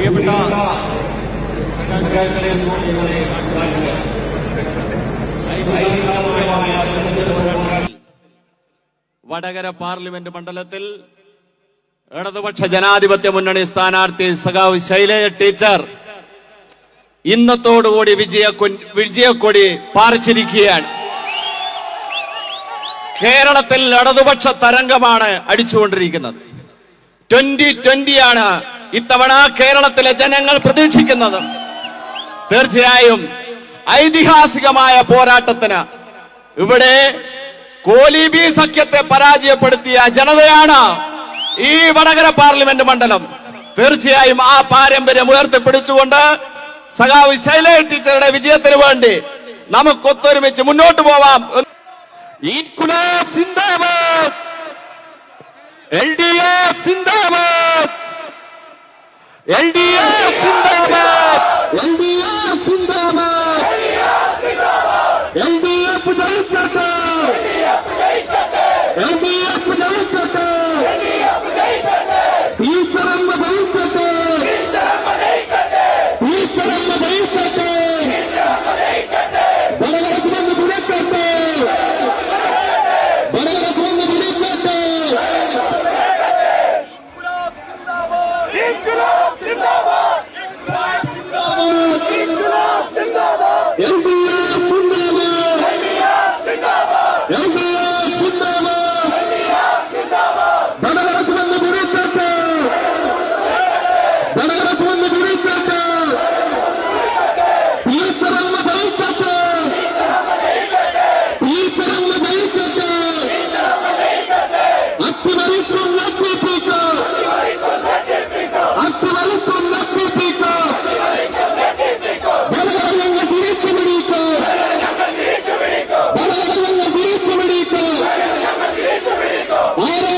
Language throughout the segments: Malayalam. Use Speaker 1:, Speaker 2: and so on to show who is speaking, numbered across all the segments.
Speaker 1: പ്രിയപ്പെട്ട വടകര പാർലമെന്റ് മണ്ഡലത്തിൽ ഇടതുപക്ഷ ജനാധിപത്യ മുന്നണി സ്ഥാനാർത്ഥി സഖാവ് ശൈലജ ടീച്ചർ ഇന്നത്തോടുകൂടി വിജയ വിജയക്കൊടി പാറിച്ചിരിക്കുകയാണ്. കേരളത്തിൽ ഇടതുപക്ഷ തരംഗമാണ് അടിച്ചുകൊണ്ടിരിക്കുന്നത്. ട്വന്റി ട്വന്റിയാണ് ഇത്തവണ കേരളത്തിലെ ജനങ്ങൾ പ്രതീക്ഷിക്കുന്നത് തീർച്ചയായും ഐതിഹാസികമായ പോരാട്ടത്തിന് ഇവിടെ കോലിബി സഖ്യത്തെ പരാജയപ്പെടുത്തിയ ജനതയാണ് ഈ വടകര പാർലമെന്റ് മണ്ഡലം. തീർച്ചയായും ആ പാരമ്പര്യം ഉയർത്തിപ്പിടിച്ചുകൊണ്ട് സഖാവ് ശൈല ടീച്ചറുടെ വിജയത്തിന് വേണ്ടി നമുക്കൊത്തൊരുമിച്ച് മുന്നോട്ട് പോവാം
Speaker 2: ഇൻകുലാബ് സിന്ദാബാദ്. എൽ ഡി എഫ് സിന്ദാബാദ്. എൽ ഡി എഫ് സിന്ദാബാദ്.
Speaker 3: സിന്ദാബാദ്. എൽഡിഎഫ് ജയിക്കട്ടെ ஆயிரம்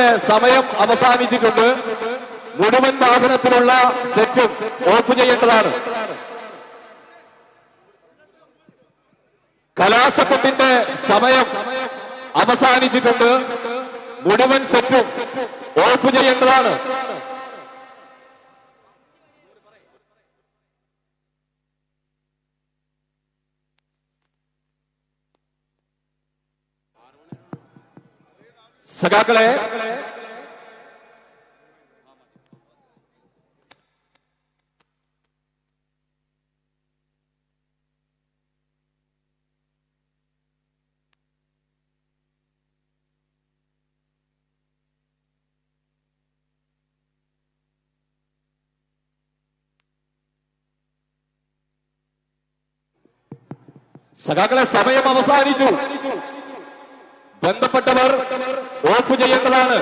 Speaker 2: ത്തിന്റെ സമയം അവസാനിച്ചിട്ടുണ്ട്. മുഴുവൻ വാഹനത്തിലുള്ള സെറ്റും ഓഫ് ചെയ്യേണ്ടതാണ്. കലാശക്കൊട്ടിന്റെ സമയം അവസാനിച്ചിട്ടുണ്ട്. മുഴുവൻ സെറ്റും ഓഫ് ചെയ്യേണ്ടതാണ്. സഖാക്കളെ സഖാക്കളെ സമയം അവസാനിച്ചു ബന്ധപ്പെട്ടവർ ഓഫ് ചെയ്യേണ്ടതാണ്.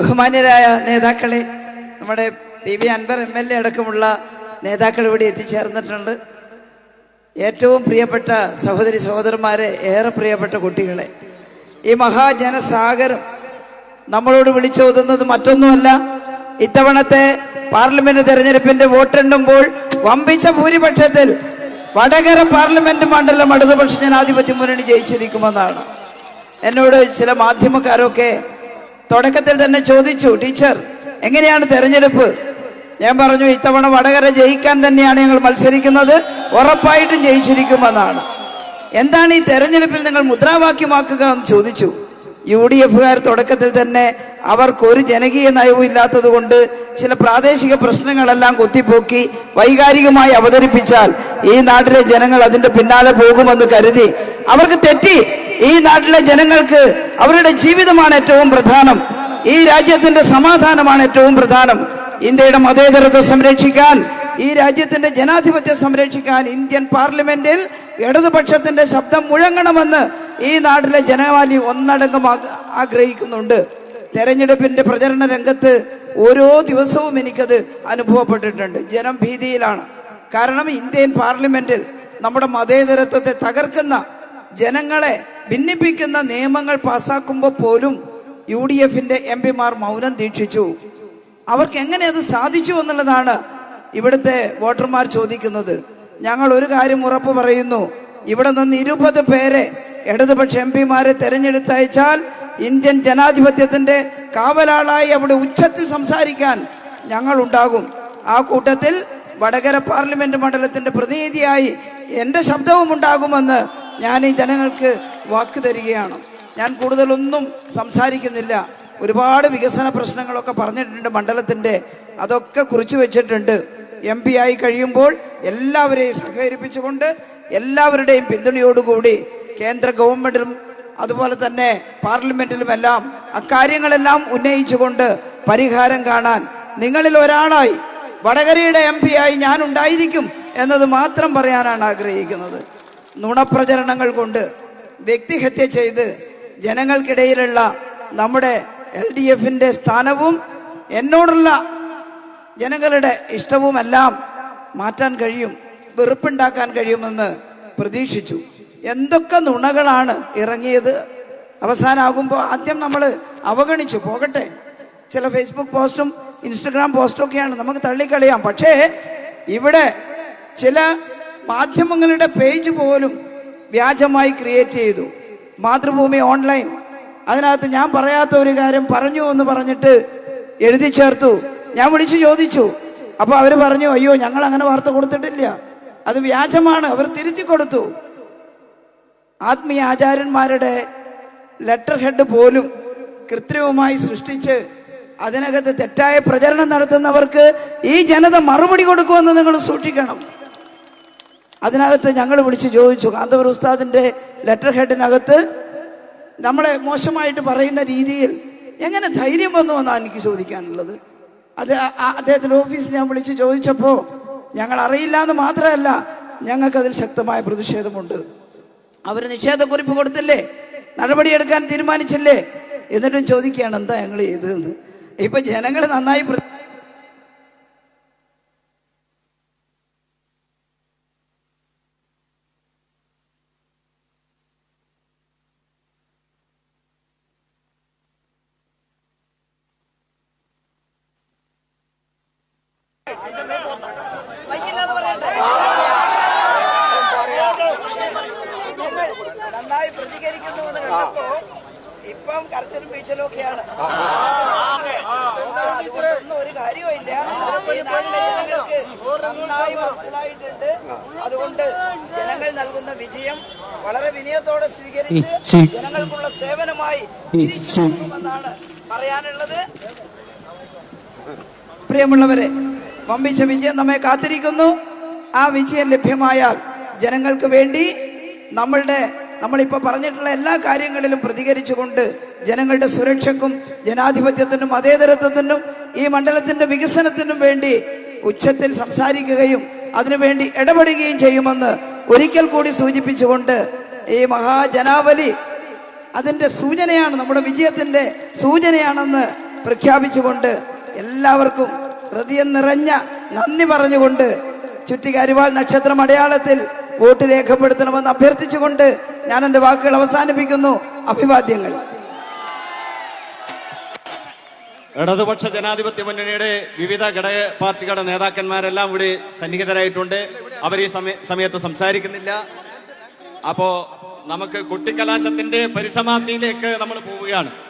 Speaker 4: ബഹുമാന്യരായ നേതാക്കളെ നമ്മുടെ P V Anvar M L A അടക്കമുള്ള നേതാക്കൾ ഇവിടെ എത്തിച്ചേർന്നിട്ടുണ്ട്. ഏറ്റവും പ്രിയപ്പെട്ട സഹോദരി സഹോദരന്മാരെ ഏറെ പ്രിയപ്പെട്ട കുട്ടികളെ ഈ മഹാജനസാഗരം നമ്മളോട് വിളിച്ചോതുന്നത് മറ്റൊന്നുമല്ല. ഇത്തവണത്തെ പാർലമെന്റ് തെരഞ്ഞെടുപ്പിന്റെ വോട്ടെണ്ണുമ്പോൾ വമ്പിച്ച ഭൂരിപക്ഷത്തിൽ വടകര പാർലമെന്റ് മണ്ഡലം ഇടതുപക്ഷ ജനാധിപത്യ മുന്നണി ജയിച്ചിരിക്കുമെന്നാണ്. എന്നോട് ചില മാധ്യമക്കാരൊക്കെ തുടക്കത്തിൽ തന്നെ ചോദിച്ചു ടീച്ചർ എങ്ങനെയാണ് തെരഞ്ഞെടുപ്പ്? ഞാൻ പറഞ്ഞു ഇത്തവണ വടകര ജയിക്കാൻ തന്നെയാണ് ഞങ്ങൾ മത്സരിക്കുന്നത്. ഉറപ്പായിട്ടും ജയിച്ചിരിക്കുമെന്നാണ്. എന്താണ് ഈ തെരഞ്ഞെടുപ്പിൽ നിങ്ങൾ മുദ്രാവാക്യമാക്കുക? എന്ന് ചോദിച്ചു. യു ഡി എഫുകാർ തുടക്കത്തിൽ തന്നെ അവർക്കൊരു ജനകീയ നയവും ഇല്ലാത്തത് കൊണ്ട് ചില പ്രാദേശിക പ്രശ്നങ്ങളെല്ലാം കൊത്തിപ്പോക്കി വൈകാരികമായി അവതരിപ്പിച്ചാൽ ഈ നാട്ടിലെ ജനങ്ങൾ അതിന്റെ പിന്നാലെ പോകുമെന്ന് കരുതി. അവർക്ക് തെറ്റി. ഈ നാട്ടിലെ ജനങ്ങൾക്ക് അവരുടെ ജീവിതമാണ് ഏറ്റവും പ്രധാനം. ഈ രാജ്യത്തിന്റെ സമാധാനമാണ് ഏറ്റവും പ്രധാനം. ഇന്ത്യയുടെ മതേതരത്വം സംരക്ഷിക്കാൻ ഈ രാജ്യത്തിന്റെ ജനാധിപത്യം സംരക്ഷിക്കാൻ ഇന്ത്യൻ പാർലമെന്റിൽ ഇടതുപക്ഷത്തിന്റെ ശബ്ദം മുഴങ്ങണമെന്ന് ഈ നാട്ടിലെ ജനവാലി ഒന്നടങ്കം ആഗ്രഹിക്കുന്നുണ്ട്. തെരഞ്ഞെടുപ്പിന്റെ പ്രചരണ രംഗത്ത് ഓരോ ദിവസവും എനിക്കത് അനുഭവപ്പെട്ടിട്ടുണ്ട്. ജനം ഭീതിയിലാണ്. കാരണം ഇന്ത്യൻ പാർലമെന്റിൽ നമ്മുടെ മതേതരത്വത്തെ തകർക്കുന്ന ജനങ്ങളെ ഭിന്നിപ്പിക്കുന്ന നിയമങ്ങൾ പാസാക്കുമ്പോൾ പോലും യു ഡി എഫിന്റെ എം പിമാർ മൗനം ദീക്ഷിച്ചു. അവർക്ക് എങ്ങനെ അത് സാധിച്ചു എന്നുള്ളതാണ് ഇവിടുത്തെ വോട്ടർമാർ ചോദിക്കുന്നത്. ഞങ്ങൾ ഒരു കാര്യം ഉറപ്പ് പറയുന്നു. ഇവിടെ നിന്ന് ഇരുപത് പേരെ ഇടതുപക്ഷ എം പിമാരെ തെരഞ്ഞെടുത്തയച്ചാൽ ഇന്ത്യൻ ജനാധിപത്യത്തിന്റെ കാവലാളായി അവിടെ ഉച്ചത്തിൽ സംസാരിക്കാൻ ഞങ്ങൾ ഉണ്ടാകും. ആ കൂട്ടത്തിൽ വടകര പാർലമെന്റ് മണ്ഡലത്തിന്റെ പ്രതിനിധിയായി എന്റെ ശബ്ദവും ഉണ്ടാകുമെന്ന് ഞാൻ ഈ ജനങ്ങൾക്ക് വാക്ക് തരികയാണ്. ഞാൻ കൂടുതലൊന്നും സംസാരിക്കുന്നില്ല. ഒരുപാട് വികസന പ്രശ്നങ്ങളൊക്കെ പറഞ്ഞിട്ടുണ്ട് മണ്ഡലത്തിന്റെ അതൊക്കെ കുറിച്ചു വെച്ചിട്ടുണ്ട്. എം പി ആയി കഴിയുമ്പോൾ എല്ലാവരെയും സഹകരിപ്പിച്ചുകൊണ്ട് എല്ലാവരുടെയും പിന്തുണയോടുകൂടി കേന്ദ്ര ഗവൺമെന്റിലും അതുപോലെ തന്നെ പാർലമെന്റിലുമെല്ലാം അക്കാര്യങ്ങളെല്ലാം ഉന്നയിച്ചുകൊണ്ട് പരിഹാരം കാണാൻ നിങ്ങളിൽ ഒരാളായി വടകരയുടെ എം ആയി ഞാൻ ഉണ്ടായിരിക്കും എന്നത് മാത്രം പറയാനാണ് ആഗ്രഹിക്കുന്നത്. നുണപ്രചരണങ്ങൾ കൊണ്ട് വ്യക്തിഹത്യ ചെയ്ത് ജനങ്ങൾക്കിടയിലുള്ള നമ്മുടെ എൽ ഡി എഫിന്റെ സ്ഥാനവും എന്നോടുള്ള ജനങ്ങളുടെ ഇഷ്ടവുമെല്ലാം മാറ്റാൻ കഴിയും വെറുപ്പുണ്ടാക്കാൻ കഴിയുമെന്ന് പ്രതീക്ഷിച്ചു. എന്തൊക്കെ നുണകളാണ് ഇറങ്ങിയത്? അവസാനമാകുമ്പോൾ ആദ്യം നമ്മൾ അവഗണിച്ചു പോകട്ടെ. ചില ഫേസ്ബുക്ക് പോസ്റ്റും ഇൻസ്റ്റഗ്രാം പോസ്റ്റും ഒക്കെയാണ് നമുക്ക് തള്ളിക്കളയാം. പക്ഷേ ഇവിടെ ചില മാധ്യമങ്ങളുടെ പേജ് പോലും വ്യാജമായി ക്രിയേറ്റ് ചെയ്തു. മാതൃഭൂമി ഓൺലൈൻ. അതിനകത്ത് ഞാൻ പറയാത്ത ഒരു കാര്യം പറഞ്ഞു എന്ന് പറഞ്ഞിട്ട് എഴുതി ചേർത്തു. ഞാൻ വിളിച്ചു ചോദിച്ചു. അപ്പൊ അവർ പറഞ്ഞു അയ്യോ ഞങ്ങൾ അങ്ങനെ വാർത്ത കൊടുത്തിട്ടില്ല. അത് വ്യാജമാണ്. അവർ തിരുത്തി കൊടുത്തു. ആത്മീയ ആചാര്യന്മാരുടെ ലെറ്റർ ഹെഡ് പോലും കൃത്രിമമായി സൃഷ്ടിച്ച് അതിനകത്ത് തെറ്റായ പ്രചരണം നടത്തുന്നവർക്ക് ഈ ജനത മറുപടി കൊടുക്കുമെന്ന് നിങ്ങൾ സൂക്ഷിക്കണം. അതിനകത്ത് ഞങ്ങൾ വിളിച്ച് ചോദിച്ചു കാന്തപുര ഉസ്താദിന്റെ ലെറ്റർ ഹെഡിനകത്ത് നമ്മളെ മോശമായിട്ട് പറയുന്ന രീതിയിൽ എങ്ങനെ ധൈര്യം വന്നു എന്നാണ് എനിക്ക് ചോദിക്കാനുള്ളത്? അത് അദ്ദേഹത്തിന്റെ ഓഫീസിൽ ഞാൻ വിളിച്ച് ചോദിച്ചപ്പോൾ ഞങ്ങൾ അറിയില്ല എന്ന് മാത്രമല്ല ഞങ്ങൾക്കതിൽ ശക്തമായ പ്രതിഷേധമുണ്ട്. അവർ നിഷേധക്കുറിപ്പ് കൊടുത്തില്ലേ? നടപടിയെടുക്കാൻ തീരുമാനിച്ചില്ലേ? എന്നിട്ടും ചോദിക്കുകയാണ് എന്താ ഞങ്ങൾ ചെയ്തതെന്ന്? ഇപ്പം ജനങ്ങൾ നന്നായി കർശനം വീഴ്ചലും ഒക്കെയാണ് ഒരു കാര്യമില്ല ജനങ്ങൾക്ക് നന്നായി മനസ്സിലായിട്ടുണ്ട് അതുകൊണ്ട് ജനങ്ങൾ നൽകുന്ന വിജയം വളരെ വിനയത്തോടെ സ്വീകരിച്ച് ജനങ്ങൾക്കുള്ള സേവനമായി എന്നാണ് പറയാനുള്ളത് പ്രിയമുള്ളവരെ വമ്പിച്ച വിജയം നമ്മെ കാത്തിരിക്കുന്നു ആ വിജയം ലഭ്യമായാൽ ജനങ്ങൾക്ക് വേണ്ടി നമ്മളുടെ നമ്മളിപ്പോ പറഞ്ഞിട്ടുള്ള എല്ലാ കാര്യങ്ങളിലും പ്രതികരിച്ചുകൊണ്ട് ജനങ്ങളുടെ സുരക്ഷയ്ക്കും ജനാധിപത്യത്തിനും മതേതരത്വത്തിനും ഈ മണ്ഡലത്തിന്റെ വികസനത്തിനും വേണ്ടി ഉച്ചത്തിൽ സംസാരിക്കുകയും അതിനുവേണ്ടി ഇടപെടുകയും ചെയ്യുമെന്ന് ഒരിക്കൽ കൂടി സൂചിപ്പിച്ചുകൊണ്ട് ഈ മഹാജനാവലി അതിന്റെ സൂചനയാണ് നമ്മുടെ വിജയത്തിന്റെ സൂചനയാണെന്ന് പ്രഖ്യാപിച്ചുകൊണ്ട് എല്ലാവർക്കും ഹൃദയം നിറഞ്ഞ നന്ദി പറഞ്ഞുകൊണ്ട് ചുറ്റികരിവാൾ നക്ഷത്രം അടയാളത്തിൽ വോട്ട് രേഖപ്പെടുത്തണമെന്ന് അഭ്യർത്ഥിച്ചുകൊണ്ട് ഞാൻ എന്റെ വാക്കുകൾ അവസാനിപ്പിക്കുന്നു. അഭിവാദ്യങ്ങൾ.
Speaker 1: ഇടതുപക്ഷ ജനാധിപത്യ മുന്നണിയുടെ വിവിധ ഘടക പാർട്ടികളുടെ നേതാക്കന്മാരെല്ലാം ഇവിടെ സന്നിഹിതരായിട്ടുണ്ട്. അവർ ഈ സമയ സമയത്ത് സംസാരിക്കുന്നില്ല. അപ്പോ നമുക്ക് കുട്ടിക്കലാശത്തിന്റെ പരിസമാപ്തിയിലേക്ക് നമ്മൾ പോവുകയാണ്.